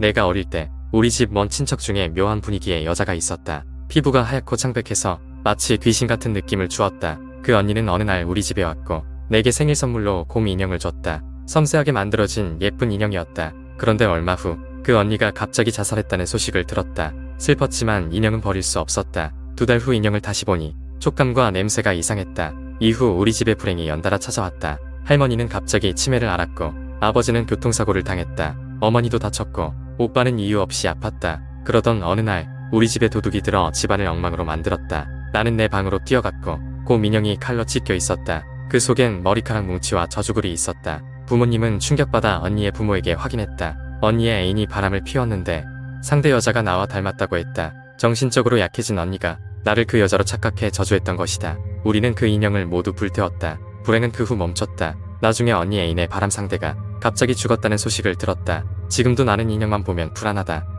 내가 어릴 때 우리 집 먼 친척 중에 묘한 분위기의 여자가 있었다. 피부가 하얗고 창백해서 마치 귀신 같은 느낌을 주었다. 그 언니는 어느 날 우리 집에 왔고 내게 생일 선물로 곰 인형을 줬다. 섬세하게 만들어진 예쁜 인형이었다. 그런데 얼마 후 그 언니가 갑자기 자살했다는 소식을 들었다. 슬펐지만 인형은 버릴 수 없었다. 두 달 후 인형을 다시 보니 촉감과 냄새가 이상했다. 이후 우리 집에 불행이 연달아 찾아왔다. 할머니는 갑자기 치매를 앓았고 아버지는 교통사고를 당했다. 어머니도 다쳤고 오빠는 이유 없이 아팠다. 그러던 어느 날 우리 집에 도둑이 들어 집안을 엉망으로 만들었다. 나는 내 방으로 뛰어갔고 곰 인형이 칼로 찢겨 있었다. 그 속엔 머리카락 뭉치와 젖주글이 있었다. 부모님은 충격받아 언니의 부모에게 확인했다. 언니의 애인이 바람을 피웠는데 상대 여자가 나와 닮았다고 했다. 정신적으로 약해진 언니가 나를 그 여자로 착각해 저주했던 것이다. 우리는 그 인형을 모두 불태웠다. 불행은 그 후 멈췄다. 나중에 언니 애인의 바람 상대가 갑자기 죽었다는 소식을 들었다. 지금도 나는 인형만 보면 불안하다.